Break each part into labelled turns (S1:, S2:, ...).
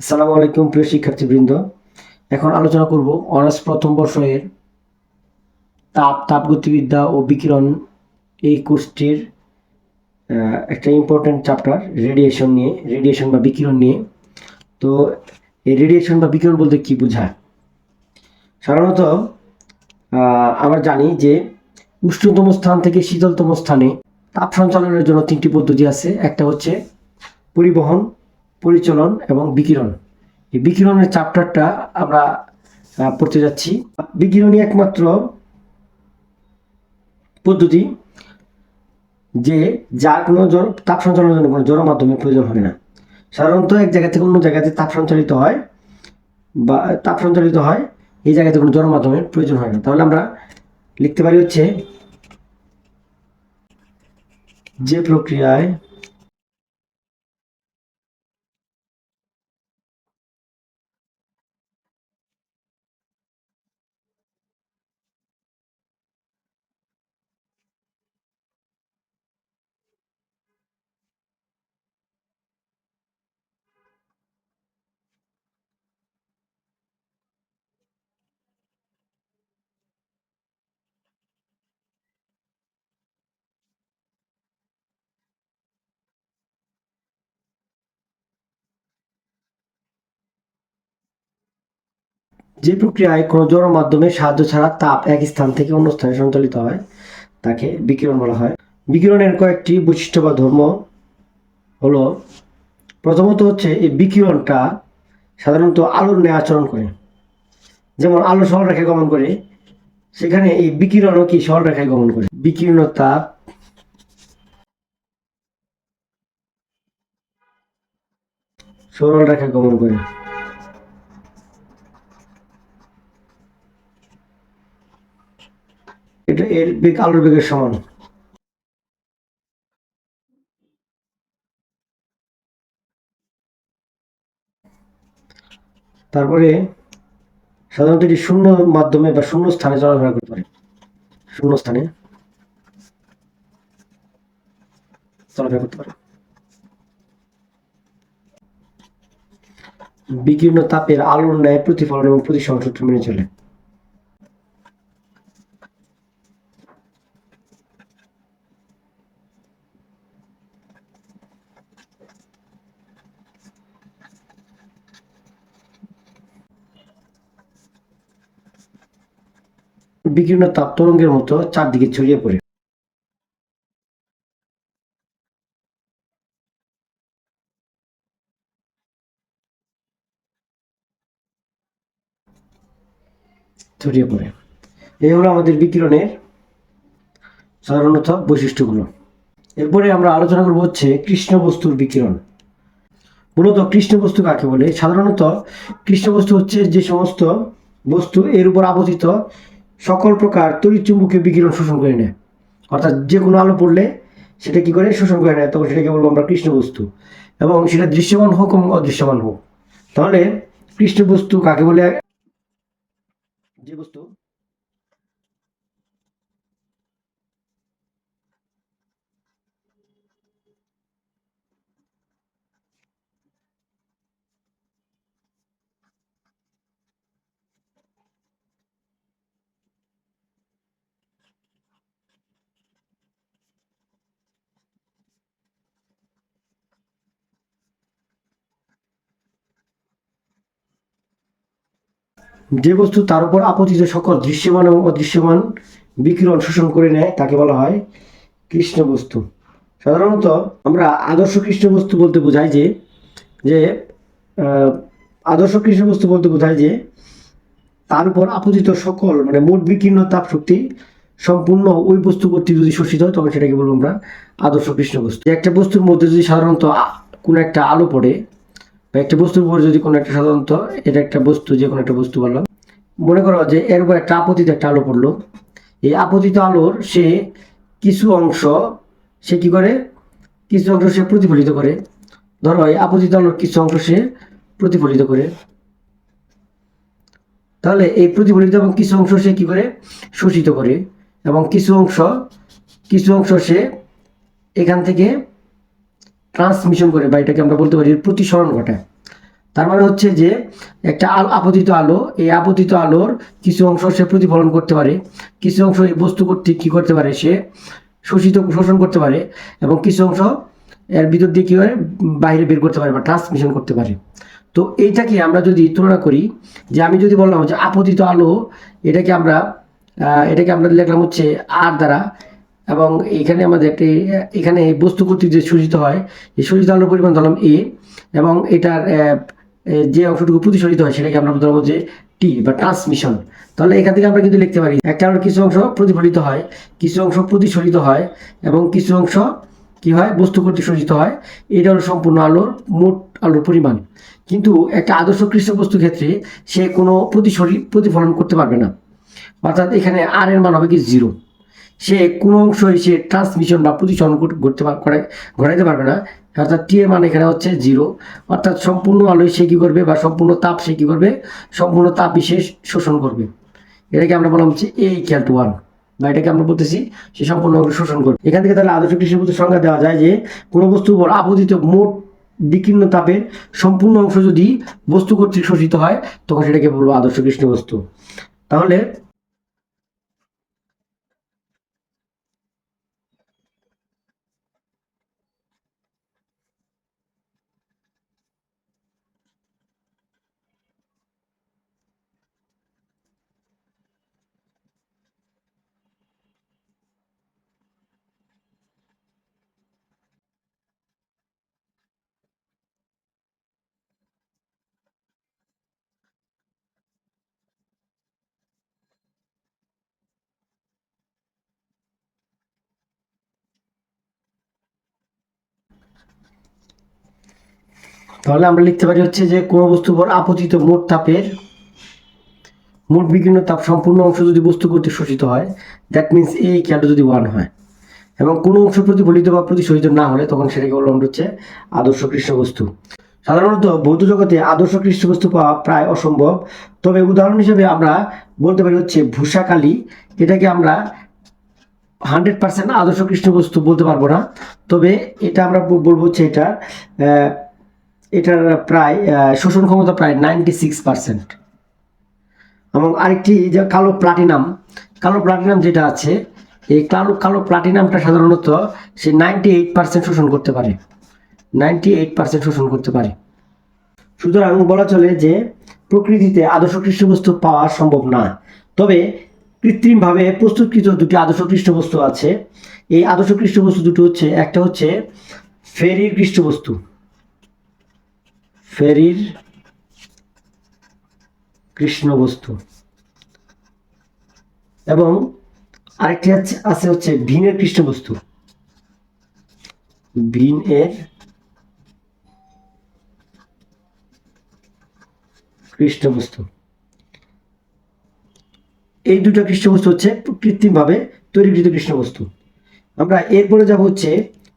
S1: আসসালামু আলাইকুম, প্রিয় শিক্ষার্থীবৃন্দ। এখন আলোচনা করব অনার্স প্রথম বর্ষের তাপ তাপগতিবিদ্যা ও বিকিরণ এই কোর্সটির একটা ইম্পর্ট্যান্ট চ্যাপ্টার রেডিয়েশন নিয়ে রেডিয়েশন বা বিকিরণ নিয়ে। তো এই রেডিয়েশন বা বিকিরণ বলতে কি বোঝায়? সাধারণত আমরা জানি যে উষ্ণতম স্থান থেকে শীতলতম স্থানে তাপ সঞ্চালনের জন্য তিনটি পদ্ধতি আছে। একটা হচ্ছে পরিবহন পরিচলন এবং বিকিরণ। এই বিকিরণের চ্যাপ্টারটা আমরা পড়তে যাচ্ছি। বিকিরণই একমাত্র পদ্ধতি যে যার কোনো জড়, তাপ সঞ্চালনের জন্য কোনো জড় মাধ্যমের প্রয়োজন হয় না। সাধারণত এক জায়গা থেকে অন্য জায়গাতে তাপ সঞ্চালিত হয় বা, তাপ সঞ্চালিত হয়, এই জায়গাতে কোনো জড় মাধ্যমের প্রয়োজন হয় না। তাহলে আমরা লিখতে পারি হচ্ছে যে প্রক্রিয়ায় যে প্রক্রিয়ায় কোনো জড় মাধ্যমে সাহায্য ছাড়া তাপ এক স্থান থেকে অন্য স্থানে সঞ্চালিত হয়, তাকে বিকিরণ বলা হয়। বিকিরণের কয়েকটি বৈশিষ্ট্য বা ধর্ম হলো, প্রথমত হচ্ছে এই বিকিরণটা সাধারণত আলোর ন্যায় আচরণ করে। যেমন আলো সরল রেখায় গমন করে, সেখানে এই বিকিরণও কি সরল রেখায় গমন করে? বিকিরণ তাপ সরল রেখায় গমন করে। এটা এর বেগ, আলোর বেগের সমান। তারপরে সাধারণত এটি শূন্য মাধ্যমে বা শূন্য স্থানে চলাফেরা করতে পারে। শূন্য স্থানে চলাফেরা করতে পারে। বিকীর্ণ তাপের আলোর ন্যায় প্রতিফলন এবং প্রতিসরণ সূত্র মেনে চলে। বিকীর্ণ তাপ তরঙ্গের মতো চারদিকে ছড়িয়ে পড়ে। ছড়িয়ে পড়ে। এই হলো আমাদের বিকিরণের সাধারণত বৈশিষ্ট্যগুলো। এরপরে আমরা আলোচনা করব হচ্ছে কৃষ্ণ বস্তুর বিকিরণ। মূলত কৃষ্ণ বস্তু কাকে বলে? সাধারণত কৃষ্ণ বস্তু হচ্ছে যে সমস্ত বস্তু এর উপর আবর্তিত সকল প্রকার তড়িৎ চুম্বকীয় বিকিরণ শোষণ করে নেয়। অর্থাৎ যে কোনো আলো পড়লে সেটা কি করে? শোষণ করে নেয়। তখন সেটাকে বলব আমরা কৃষ্ণ বস্তু এবং সেটা দৃশ্যমান হোক এবং অদৃশ্যমান হোক। তাহলে কৃষ্ণ বস্তু কাকে বলে? যে বস্তু যে বস্তু তার উপর আপতিত সকল দৃশ্যমান এবং অদৃশ্যমান বিকিরণ শোষণ করে নেয়, তাকে বলা হয় কৃষ্ণ বস্তু সাধারণত আমরা আদর্শ কৃষ্ণ বস্তু বলতে বোঝাই যে যে আদর্শ কৃষ্ণ বস্তু বলতে বোঝায় যে, তার উপর আপতিত সকল মানে মোট বিকীর্ণ তাপ শক্তি সম্পূর্ণ ওই বস্তু কর্তৃক যদি শোষিত হয়, তখন সেটাকে বলব আমরা আদর্শ কৃষ্ণ বস্তু একটা বস্তুর মধ্যে যদি সাধারণত কোনো একটা আলো পড়ে বা একটা বস্তুর উপর যদি কোনো একটা সাধারণত এটা একটা বস্তু, যে কোনো একটা বস্তু বললাম, মনে করো যে এর উপর একটা আপতিত একটা আলো পড়ল। এই আপতিত আলোর সে কিছু অংশ, সে কি করে? কিছু অংশ সে প্রতিফলিত করে। ধরো এই আপতিত আলোর কিছু অংশ সে প্রতিফলিত করে। তাহলে এই প্রতিফলিত এবং কিছু অংশ সে কি করে? শোষিত করে। এবং কিছু অংশ কিছু অংশ সে এখান থেকে ট্রান্সমিশন করে বা এটাকে আমরা বলতে পারি প্রতিসরণ ঘটায়। তার মানে হচ্ছে যে একটা আপতিত আলো, এই আপতিত আলোর কিছু অংশ সে প্রতিফলন করতে পারে, কিছু অংশ এই বস্তু কর্তৃক কী করতে পারে, সে শোষিত, শোষণ করতে পারে এবং কিছু অংশ এর ভিতর দিয়ে কী হয়, বাইরে বের করতে পারে বা ট্রান্সমিশন করতে পারে। তো এইটাকে আমরা যদি তুলনা করি, যে আমি যদি বললাম যে আপতিত আলো, এটাকে আমরা এটাকে আমরা লিখলাম হচ্ছে আর দ্বারা এবং এখানে আমাদের একটি, এখানে বস্তু কর্তৃক যে শোষিত হয়, এই শোষিত আলোর পরিমাণ ধরলাম এ এবং এটার যে অংশটুকু প্রতিশোধিত হয় সেটাকে আমরা ধরবো যে টি বা ট্রান্সমিশন তাহলে এখান থেকে আমরা কিন্তু লিখতে পারি, একটা আলোর কিছু অংশ প্রতিফলিত হয়, কিছু অংশ প্রতিশোধিত হয় এবং কিছু অংশ কি হয়? বস্তু কর্তৃক শোষিত হয়। এটা হলো সম্পূর্ণ আলোর, মোট আলোর পরিমাণ। কিন্তু একটা আদর্শ কৃষ্ণ বস্তু ক্ষেত্রে সে কোনো প্রতিশরী প্রতিফলন করতে পারবে না। অর্থাৎ এখানে আর এর মান হবে কি জিরো সে কোনো অংশই সে ট্রান্সমিশন বা প্রতিসরণ কর- করতে করে ঘটাইতে পারবে না। অর্থাৎ টি এর মান এখানে হচ্ছে জিরো অর্থাৎ সম্পূর্ণ আলোয় সে কী করবে বা সম্পূর্ণ তাপ সে কী করবে? সম্পূর্ণ তাপ বিশেষ শোষণ করবে। এটাকে আমরা বলা হচ্ছে এ ইকুয়াল টু ওয়ান বা এটাকে আমরা বলতেছি সে সম্পূর্ণ শোষণ করবে। এখান থেকে তাহলে আদর্শ কৃষ্ণ বস্তুর সংজ্ঞা দেওয়া যায় যে, কোনো বস্তুর উপর আপতিত মোট বিকীর্ণ তাপের সম্পূর্ণ অংশ যদি বস্তু কর্তৃক শোষিত হয়, তখন সেটাকে বলব আদর্শ কৃষ্ণ বস্তু। তাহলে তাহলে আমরা লিখতে পারি হচ্ছে যে কোনো বস্তুর উপর আপতিত মোট তাপের, মোট বিকীর্ণ তাপ সম্পূর্ণ অংশ যদি বস্তু কর্তৃক শোষিত হয় দ্যাট মিনস এই ক্যালটা যদি ওয়ান হয়। এবং কোনো অংশ প্রতিফলিত বা প্রতিশোধিত না হলে তখন সেটাকে বললাম হচ্ছে আদর্শ কৃষ্ণ বস্তু সাধারণত বৌদ্ধ জগতে আদর্শ কৃষ্ণ বস্তু পাওয়া প্রায় অসম্ভব। তবে উদাহরণ হিসেবে আমরা বলতে পারি হচ্ছে ভূষাকালী এটাকে আমরা হান্ড্রেড পার্সেন্ট আদর্শ কৃষ্ণ বস্তু বলতে পারব না। তবে এটা আমরা বলব হচ্ছে এটা এটার প্রায় শোষণ ক্ষমতা প্রায় নাইনটি সিক্স পার্সেন্ট এবং আরেকটি যে কালো প্লাটিনাম কালো প্লাটিনাম যেটা আছে, এই কালো কালো প্লাটিনামটা সাধারণত সে নাইনটি এইট পার্সেন্ট শোষণ করতে পারে। নাইনটি এইট পার্সেন্ট শোষণ করতে পারে। সুতরাং বলা চলে যে প্রকৃতিতে আদর্শ কৃষ্ণবস্তু পাওয়া সম্ভব না। তবে কৃত্রিমভাবে প্রস্তুতকৃত দুটি আদর্শ কৃষ্ণবস্তু আছে। এই আদর্শ কৃষ্ণবস্তু দুটো হচ্ছে, একটা হচ্ছে ফেরির কৃষ্ণবস্তু ফেরির কৃষ্ণবস্তু এবং আরেকটি আছে আছে হচ্ছে ভিনের কৃষ্ণবস্তু ভিন এর কৃষ্ণবস্তু এই দুটো কৃষ্ণবস্তু হচ্ছে কৃত্রিমভাবে তৈরিকৃত কৃষ্ণবস্তু আমরা এরপরে যাব হচ্ছে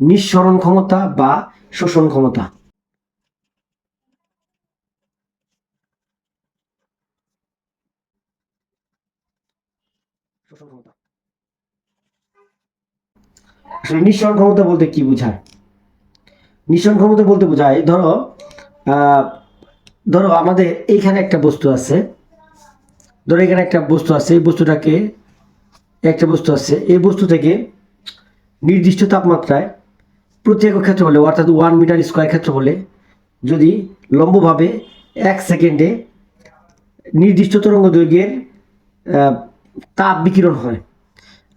S1: নিঃসরণ ক্ষমতা বা শোষণ ক্ষমতা। শোষণ ক্ষমতা আসলে নিঃসরণ ক্ষমতা বলতে কি বোঝায়? নিঃসরণ ক্ষমতা বলতে বোঝায়, ধরো ধরো আমাদের এইখানে একটা বস্তু আছে, ধরো এখানে একটা বস্তু আছে, এই বস্তুটাকে, একটা বস্তু আছে, এই বস্তু থেকে নির্দিষ্ট তাপমাত্রায় প্রতি একক ক্ষেত্র হলে, অর্থাৎ ওয়ান মিটার স্কোয়ার ক্ষেত্র হলে, যদি লম্বভাবে এক সেকেন্ডে নির্দিষ্ট তরঙ্গ দৈর্ঘ্যের তাপ বিকিরণ হয়।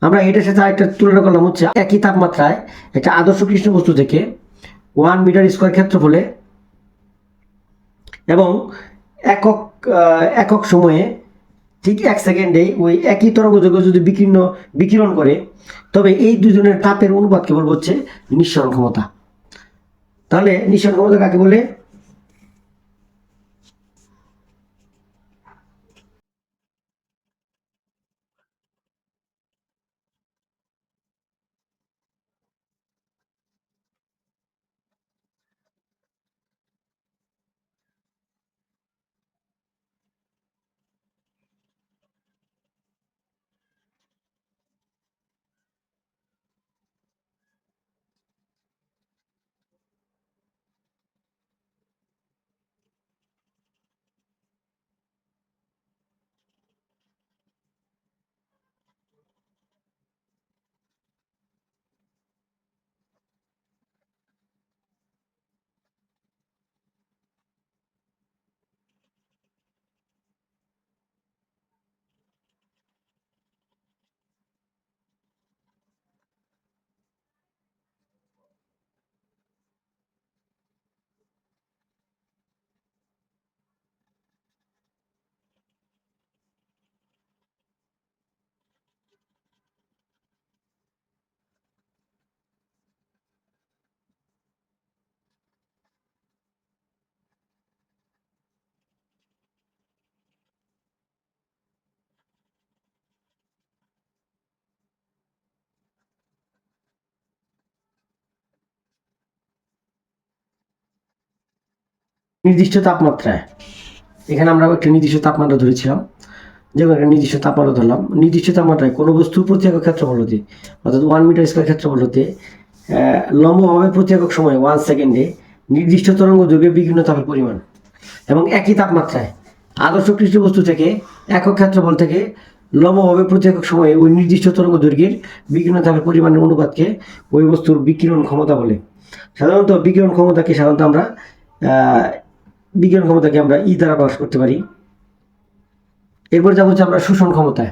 S1: আমরা এটার সাথে আরেকটা তুলনা করলাম হচ্ছে একই তাপমাত্রায় একটা আদর্শ কৃষ্ণ বস্তু থেকে ওয়ান মিটার স্কোয়ার ক্ষেত্র ক্ষেত্রফলে এবং একক একক সময়ে ঠিক এক সেকেন্ডে ওই একই তরঙ্গ দৈর্ঘ্য যদি বিকীর্ণ, বিকিরণ করে, তবে এই দুজনের তাপের অনুপাতকে বলব হচ্ছে নিঃসরণ ক্ষমতা। তাহলে নিঃসরণ ক্ষমতা কাকে বলে? নির্দিষ্ট তাপমাত্রায়। এখানে আমরা একটা নির্দিষ্ট তাপমাত্রা ধরেছিলাম। যেমন একটা নির্দিষ্ট তাপমাত্রা ধরলাম। নির্দিষ্ট তাপমাত্রায় কোনো বস্তুর প্রতি একক ক্ষেত্রফল হতে অর্থাৎ ওয়ান মিটার স্কোয়ার ক্ষেত্রফল হতে লম্বভাবে প্রতি একক সময়ে ওয়ান সেকেন্ডে নির্দিষ্ট তরঙ্গ দৈর্ঘ্যে বিঘ্ন তাপের পরিমাণ এবং একই তাপমাত্রায় আদর্শ কৃষ্ণ বস্তু থেকে একক ক্ষেত্রফল থেকে লম্বভাবে প্রতি একক সময়ে ওই নির্দিষ্ট তরঙ্গ দৈর্ঘ্যের বিকিরণ তাপের পরিমাণের অনুপাতকে ওই বস্তুর বিকিরণ ক্ষমতা বলে। সাধারণত বিকিরণ ক্ষমতাকে সাধারণত আমরা বিকিরণ ক্ষমতাকে আমরা ই দ্বারা প্রকাশ করতে পারি। এরপর যাব হচ্ছে আমরা শোষণ ক্ষমতায়।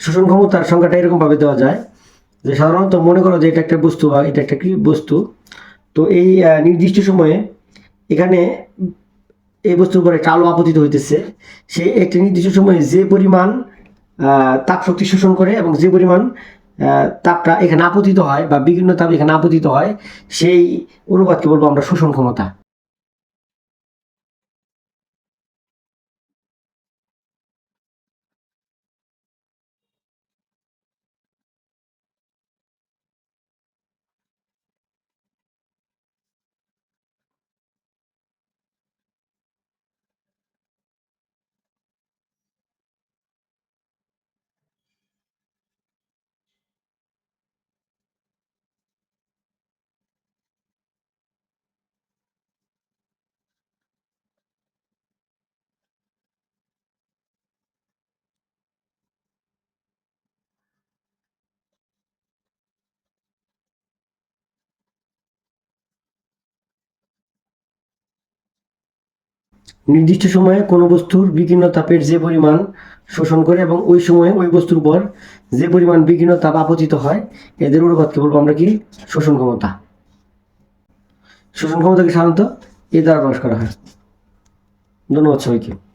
S1: শোষণ ক্ষমতার সংখ্যাটা এরকম ভাবে দেওয়া যায় যে সাধারণত মনে করো যে এটা একটা বস্তু বা এটা একটা বস্তু। তো এই নির্দিষ্ট সময়ে এখানে এই বস্তুর উপরে একটা আলো আপতিত হইতেছে। সে একটা নির্দিষ্ট সময়ে যে পরিমাণ আহ, তাপ শক্তি শোষণ করে এবং যে পরিমাণ তাপটা এখানে আপতিত হয় বা বিভিন্ন তাপ এখানে আপতিত হয়, সেই অনুপাতকে বলব আমরা শোষণ ক্ষমতা। নির্দিষ্ট সময়ে কোনো বস্তুর বিভিন্ন তাপের যে পরিমাণ শোষণ করে এবং ওই সময়ে ওই বস্তুর উপর যে পরিমাণ বিভিন্ন তাপ আপতিত হয়, এদের অনুপাতকে বলব আমরা কি? শোষণ ক্ষমতা। শোষণ ক্ষমতাকে সাধারণত এ দ্বারা প্রকাশ করা হয়। ধন্যবাদ সবাইকে।